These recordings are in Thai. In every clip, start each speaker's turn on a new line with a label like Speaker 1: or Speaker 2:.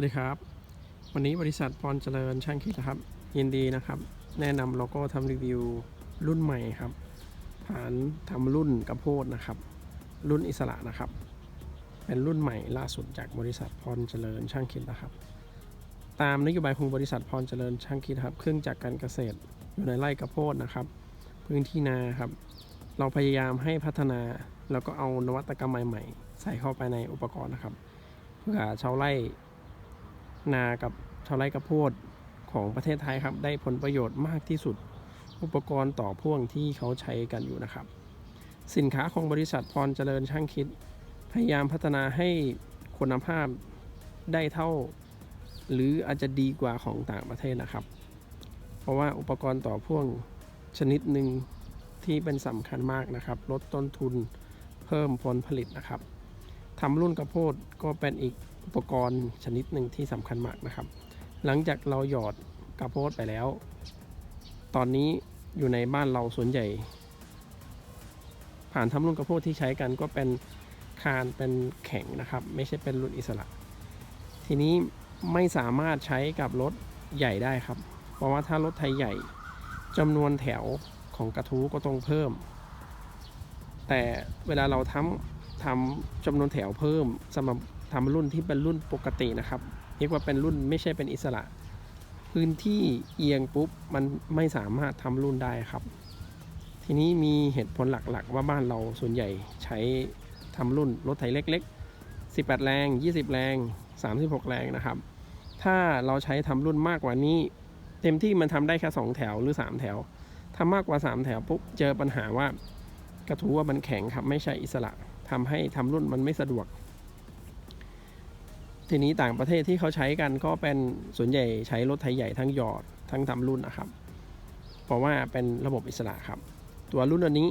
Speaker 1: วัสดีครับ วันนี้บริษัทพรเจริญช่างคิดนะครับ ยินดีนะครับ แนะนำโลโก้ทำรีวิวรุ่นใหม่ครับผ่านทำรุ่นกระโพดนะครับ รุ่นอิสระนะครับ เป็นรุ่นใหม่ล่าสุดจากบริษัทพรเจริญช่างคิดนะครับ ตามนโยบายของบริษัทพรเจริญช่างคิดครับ เครื่องจักรการเกษตรอยู่ในไร่กระโพดนะครับ พื้นที่นาครับ เราพยายามให้พัฒนาแล้วก็เอานวัตกรรมใหม่ ๆ ใส่เข้าไปในอุปกรณ์นะครับ เพื่อชาวไร่ นากับชาวไร่กระโพดของประเทศไทยครับ ได้ผลประโยชน์มากที่สุด อุปกรณ์ต่อพ่วงที่เขาใช้กันอยู่นะครับ สินค้าของบริษัทพรเจริญช่างคิด พยายามพัฒนาให้คุณภาพได้เท่า หรืออาจจะดีกว่าของต่างประเทศนะครับ เพราะว่าอุปกรณ์ต่อพ่วงชนิดหนึ่งที่เป็นสำคัญมากนะครับ ลดต้นทุนเพิ่มผลผลิตนะครับทำรุ่นกระโพดก็เป็นอีก อุปกรณ์ชนิดหนึ่งที่สำคัญมากนะครับ หลังจากเราหยอดกระโพดไปแล้ว ตอนนี้อยู่ในบ้านเราส่วนใหญ่ ผ่านทำรุ่นกระโพดที่ใช้กันก็เป็นคานเป็นแข็งนะครับ ไม่ใช่เป็นรุ่นอิสระ ทีนี้ไม่สามารถใช้กับรถใหญ่ได้ครับ เพราะว่าถ้ารถไทยใหญ่จำนวนแถวของกระทู้ก็ต้องเพิ่ม แต่เวลาเราทำทำจำนวนแถวเพิ่มสำหรับ ทำรุ่นที่เป็นรุ่นปกตินะครับเรียกว่าเป็นรุ่นไม่ใช่เป็นอิสระ พื้นที่เอียงปุ๊บมันไม่สามารถทำรุ่นได้ครับ ทีนี้มีเหตุผลหลักๆ ว่าบ้านเราส่วนใหญ่ใช้ทำรุ่นรถไถเล็ก ๆ 18 แรง 20 แรง 36 แรงนะครับ ถ้าเราใช้ทำรุ่นมากกว่านี้ เต็มที่มันทำได้แค่ 2 แถวหรือ 3 แถวทำมากกว่า 3 แถวปุ๊บเจอปัญหาว่ากระทู้ว่ามันแข็งครับไม่ใช่อิสระทำให้ทำรุ่นมันไม่สะดวก ทีนี้ต่างประเทศที่เขาใช้กันก็เป็นส่วนใหญ่ใช้รถไถใหญ่ทั้งหยอดทั้งทำรุ่นนะครับ เพราะว่าเป็นระบบอิสระครับ ตัวรุ่นอันนี้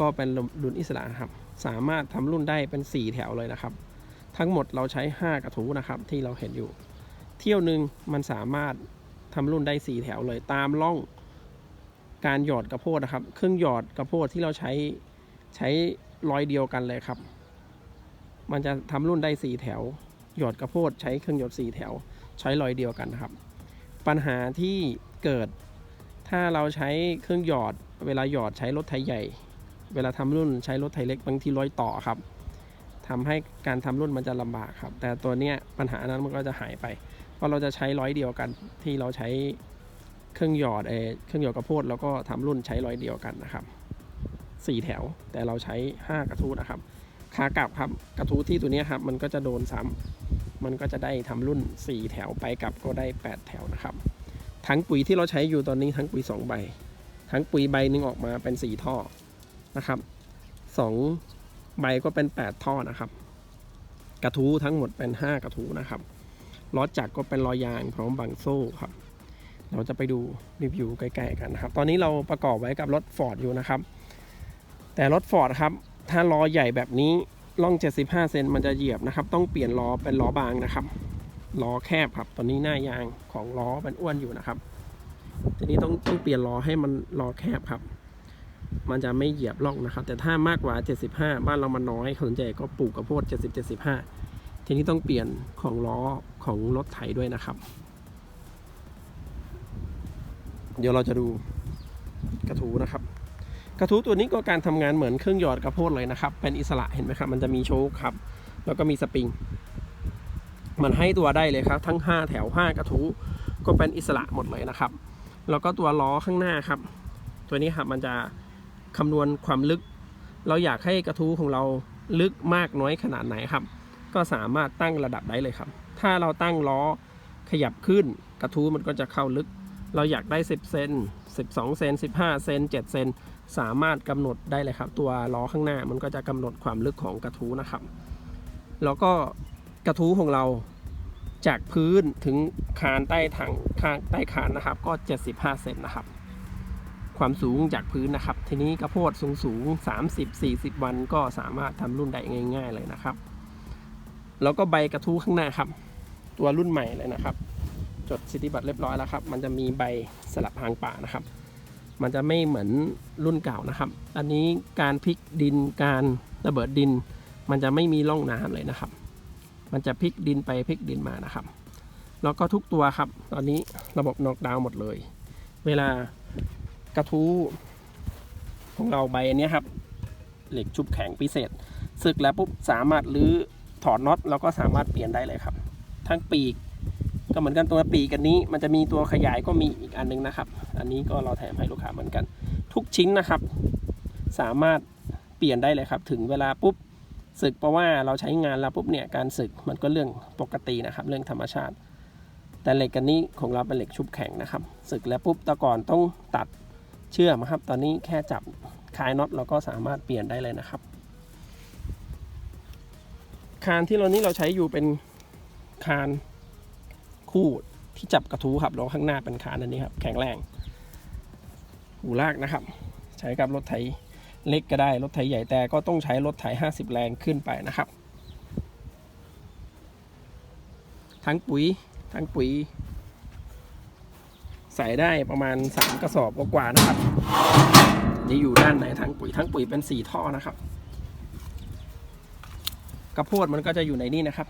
Speaker 1: ก็เป็นรุ่นอิสระครับ สามารถทำรุ่นได้เป็น 4 แถวเลยนะครับ ทั้งหมดเราใช้ 5 กระทู้นะครับที่เราเห็นอยู่ เที่ยวหนึ่งมันสามารถทำรุ่นได้ 4 แถวเลยตามร่องการหยอดกระโพดนะครับ เครื่องหยอดกระโพดที่เราใช้ใช้รอยเดียวกันเลยครับ มันจะทำรุ่นได้ 4 แถว หยอดกระโพดใช้เครื่องหยอด4แถว ใช้รอยเดียวกันนะครับ ปัญหาที่เกิดถ้าเราใช้เครื่องหยอด เวลาหยอดใช้รถไถใหญ่ เวลาทำรุ่นใช้รถไถเล็กบางทีรอยต่อครับทำให้การทำรุ่นมันจะลำบากครับ แต่ตัวเนี้ยปัญหานั้นมันก็จะหายไป เพราะเราจะใช้ร้อยเดียวกันที่เราใช้เครื่องหยอดเอเครื่องหยอดกระโพดแล้วก็ทำรุ่นใช้ร้อยเดียวกันนะครับสี่แถวแต่เราใช้ห้ากระทู้นะครับ ขากลับครับ กระทู้ที่ตัวนี้ครับ มันก็จะโดนซ้ำมันก็จะได้ทำรุ่น 4 แถวไปกลับก็ได้ 8 แถวนะครับทั้งปุ๋ยที่เราใช้อยู่ตอนนี้ทั้งปุ๋ย 2 ใบทั้งปุ๋ยใบหนึ่งออกมาเป็น 4 ท่อนะครับสองใบก็เป็น 8 ท่อนะครับ กระทู้ทั้งหมดเป็น 5 กระทู้นะครับล้อจักรก็เป็นล้อยางพร้อมบังโซ่ครับ เราจะไปดูรีวิวใกล้ๆกันนะครับ ตอนนี้เราประกอบไว้กับรถฟอร์ดอยู่นะครับ แต่รถฟอร์ดครับ ถ้าล้อใหญ่แบบนี้ล่อง 75 เซนมันจะเหยียบนะครับ ต้องเปลี่ยนล้อเป็นล้อบางนะครับ ล้อแคบครับ ตอนนี้หน้ายางของล้อเป็นอ้วนอยู่นะครับ ทีนี้ต้องต้องเปลี่ยนล้อให้มันล้อแคบครับ มันจะไม่เหยียบล่องนะครับ แต่ถ้ามากกว่า 75 บ้านเรามันน้อยสนใจก็ปลูกกระโพด70 75 ทีนี้ต้องเปลี่ยนของล้อของรถไถด้วยนะครับ เดี๋ยวเราจะดูกระทูนะครับ กระทู้ตัวนี้ก็การทำงานเหมือนเครื่องหยอดกระโพดเลยนะครับ เป็นอิสระเห็นไหมครับ มันจะมีโชคครับ แล้วก็มีสปริง มันให้ตัวได้เลยครับ ทั้ง 5 แถว 5 กระทู้ก็เป็นอิสระหมดเลยนะครับ แล้วก็ตัวล้อข้างหน้าครับ ตัวนี้ครับมันจะคำนวณความลึก เราอยากให้กระทู้ของเราลึกมากน้อยขนาดไหนครับ ก็สามารถตั้งระดับได้เลยครับ ถ้าเราตั้งล้อขยับขึ้นกระทู้มันก็จะเข้าลึก เราอยากได้ 10 เซน12 เซน15 เซน7เซน สามารถกำหนดได้เลยครับ ตัวล้อข้างหน้ามันก็จะกำหนดความลึกของกระทู้นะครับ แล้วก็กระทู้ของเราจากพื้นถึงคานใต้ถังคานใต้คานนะครับ ก็ 75เซนนะครับ ความสูงจากพื้นนะครับ ทีนี้กระโพดสูงสูง30 40 วันก็สามารถทำรุ่นได้ง่าย ๆเลยนะครับ แล้วก็ใบกระทู้ข้างหน้าครับ ตัวรุ่นใหม่เลยนะครับ จดสิทธิบัตรเรียบร้อยแล้วครับ มันจะมีใบสลับหางป่านะครับ มันจะไม่เหมือนรุ่นเก่านะครับ อันนี้การพลิกดินการระเบิดดิน มันจะไม่มีร่องน้ำเลยนะครับ มันจะพลิกดินไปพลิกดินมานะครับ แล้วก็ทุกตัวครับ ตอนนี้ระบบน็อกดาวหมดเลย เวลากระทู้ของเราใบอันนี้ครับ เหล็กชุบแข็งพิเศษสึกแล้วปุ๊บสามารถรื้อถอดน็อตแล้วก็สามารถเปลี่ยนได้เลยครับ ทั้งปีก ก็เหมือนกันตัวปีกันนี้ มันจะมีตัวขยายก็มีอีกอันนึงนะครับ อันนี้ก็เราแถมให้ลูกค้าเหมือนกัน ทุกชิ้นนะครับ สามารถเปลี่ยนได้เลยครับ ถึงเวลาปุ๊บศึกเพราะว่าเราใช้งานแล้วปุ๊บเนี่ยการศึกมันก็เรื่องปกตินะครับ เรื่องธรรมชาติ แต่เหล็กกันนี้ของเราเป็นเหล็กชุบแข็งนะครับศึกแล้วปุ๊บต่ก่อนต้องตัดเชื่อมครับ ตอนนี้แค่จับคลายน็อตเราก็สามารถเปลี่ยนได้เลยนะครับ คานที่เรานี้เราใช้อยู่เป็นคาน คู่ที่จับกระทู้ครับแล้วข้างหน้าเป็นคานอันนี้ครับแข็งแรง หูลากนะครับ ใช้กับรถไถเล็กก็ได้รถไถใหญ่แต่ก็ต้องใช้รถไถ 50 แรงขึ้นไปนะครับ ทั้งปุ๋ยทั้งปุ๋ย ใส่ได้ประมาณ 3 กระสอบกว่าๆนะครับนี่อยู่ด้านในทั้งปุ๋ยทั้งปุ๋ยเป็น 4 ท่อนะครับกระโพดมันก็จะอยู่ในนี่นะครับ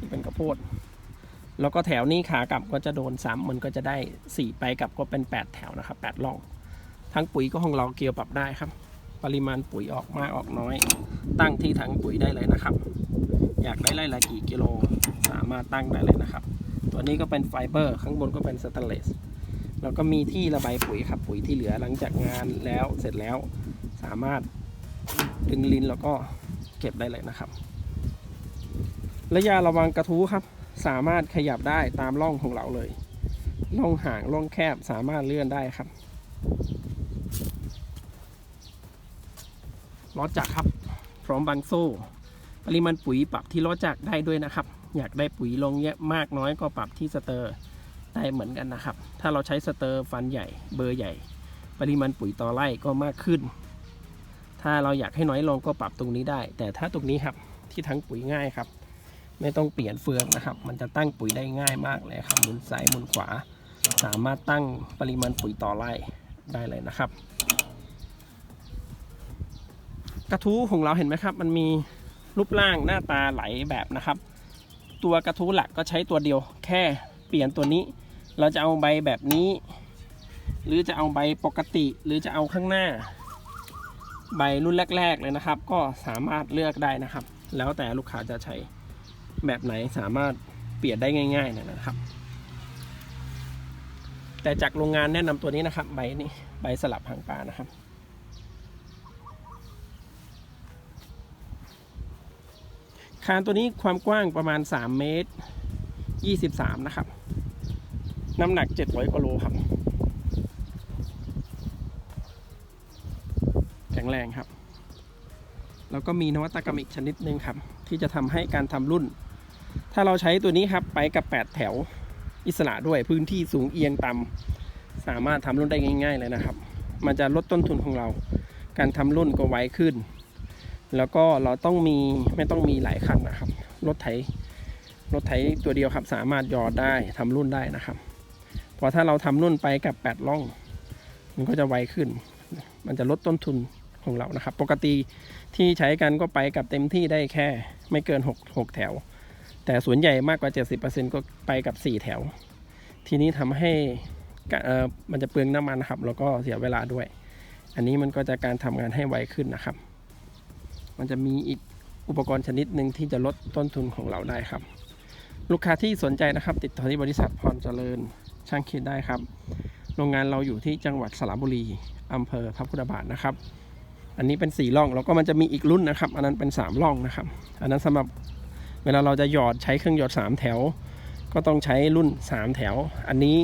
Speaker 1: นี่เป็นกระโพด แล้วก็แถวนี้ขากลับก็จะโดนซ้ำมันก็จะได้ 4 ไปกลับก็เป็น 8 แถวนะครับ8ล่อง ทั้งปุ๋ยก็ของเราเกี่ยวปรับได้ครับ ปริมาณปุ๋ยออกมากออกน้อย ตั้งที่ถังปุ๋ยได้เลยนะครับ อยากได้ไร่ละกี่กิโลสามารถตั้งได้เลยนะครับ ตัวนี้ก็เป็นไฟเบอร์ข้างบนก็เป็นสแตนเลสแล้วก็มีที่ระบายปุ๋ยครับปุ๋ยที่เหลือหลังจากงานแล้วเสร็จแล้วสามารถดึงลินแล้วก็เก็บได้เลยนะครับ ระยะระวังกระทู้ครับ สามารถขยับได้ตามร่องของเราเลยร่องห่างร่องแคบสามารถเลื่อนได้ครับล้อจักรครับ พร้อมบังโซ่ ปริมาณปุ๋ยปรับที่ล้อจักรได้ด้วยนะครับ อยากได้ปุ๋ยลงเยอะมากน้อยก็ปรับที่สเตอร์ได้เหมือนกันนะครับ ถ้าเราใช้สเตอร์ฟันใหญ่เบอร์ใหญ่ ปริมาณปุ๋ยต่อไร่ก็มากขึ้น ถ้าเราอยากให้น้อยลงก็ปรับตรงนี้ได้ แต่ถ้าตรงนี้ครับที่ทั้งปุ๋ยง่ายครับ ไม่ต้องเปลี่ยนเฟืองนะครับ มันจะตั้งปุ๋ยได้ง่ายมากเลยครับหมุนซ้ายหมุนขวา สามารถตั้งปริมาณปุ๋ยต่อไร่ได้เลยนะครับ กระทู้ของเราเห็นไหมครับ มันมีรูปร่างหน้าตาไหลแบบนะครับ ตัวกระทู้หลักก็ใช้ตัวเดียว แค่เปลี่ยนตัวนี้ เราจะเอาใบแบบนี้ หรือจะเอาใบปกติ หรือจะเอาข้างหน้า ใบรุ่นแรก ๆ เลยนะครับ ก็สามารถเลือกได้นะครับ แล้วแต่ลูกค้าจะใช้ แบบไหนสามารถเปลี่ยนได้ง่ายๆเลยนะครับ แต่จากโรงงานแนะนำตัวนี้นะครับ ใบนี้ใบสลับหางปลานะครับคานตัวนี้ความกว้างประมาณ 3 เมตร 23 นะครับ น้ำหนัก 700กิโลครับ แข็งแรงครับ แล้วก็มีนวัตกรรมอีกชนิดหนึ่งครับ ที่จะทำให้การทำรุ่น ถ้าเราใช้ตัวนี้ครับไปกับ 8 แถวอิสระด้วยพื้นที่สูงเอียงต่ำสามารถทำรุ่นได้ง่าย ๆ เลยนะครับ มันจะลดต้นทุนของเรา การทำรุ่นก็ไวขึ้น แล้วก็เราต้องมีไม่ต้องมีหลายคันนะครับรถไถรถไถตัวเดียวครับ สามารถยอดได้ทำรุ่นได้นะครับเพอถ้าเราทำรุ่นไปกับ 8 ล่อง มันก็จะไวขึ้น มันจะลดต้นทุนของเรานะครับ ปกติที่ใช้กันก็ไปกับเต็มที่ได้แค่ ไม่เกิน 6 6 แถว แต่ส่วนใหญ่มากกว่า 70%ก็ไปกับ 4 แถว ทีนี้ทำให้มันจะเปลืองน้ำมันนะครับ แล้วก็เสียเวลาด้วย อันนี้มันก็จะการทำงานให้ไวขึ้นนะครับ มันจะมีอีกอุปกรณ์ชนิดหนึ่งที่จะลดต้นทุนของเราได้ครับ ลูกค้าที่สนใจนะครับ ติดต่อที่บริษัทพรเจริญช่างคิดได้ครับ โรงงานเราอยู่ที่จังหวัดสระบุรีอำเภอพระพุทธบาทนะครับ อันนี้เป็นสี่ล่องแล้วก็มันจะมีอีกรุ่นนะครับ อันนั้นเป็นสามล่องนะครับ อันนั้นสำหรับ เวลาเราจะหยอดใช้เครื่องหยอดสามแถว ก็ต้องใช้รุ่นสามแถว อันนี้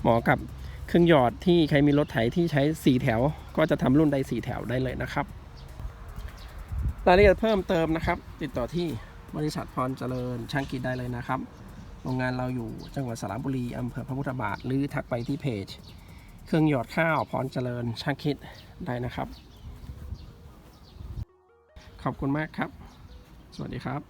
Speaker 1: เหมาะกับเครื่องหยอดที่ใครมีรถไถที่ใช้สี่แถว ก็จะทำรุ่นได้สี่แถวได้เลยนะครับรายละเอียดเพิ่มเติมนะครับ ติดต่อที่บริษัทพรเจริญช่างกิจได้เลยนะครับ โรงงานเราอยู่จังหวัดสระบุรีอำเภอพระพุทธบาท หรือทักไปที่เพจ เครื่องหยอดข้าวพรเจริญช่างคิดได้นะครับ ขอบคุณมากครับ สวัสดีครับ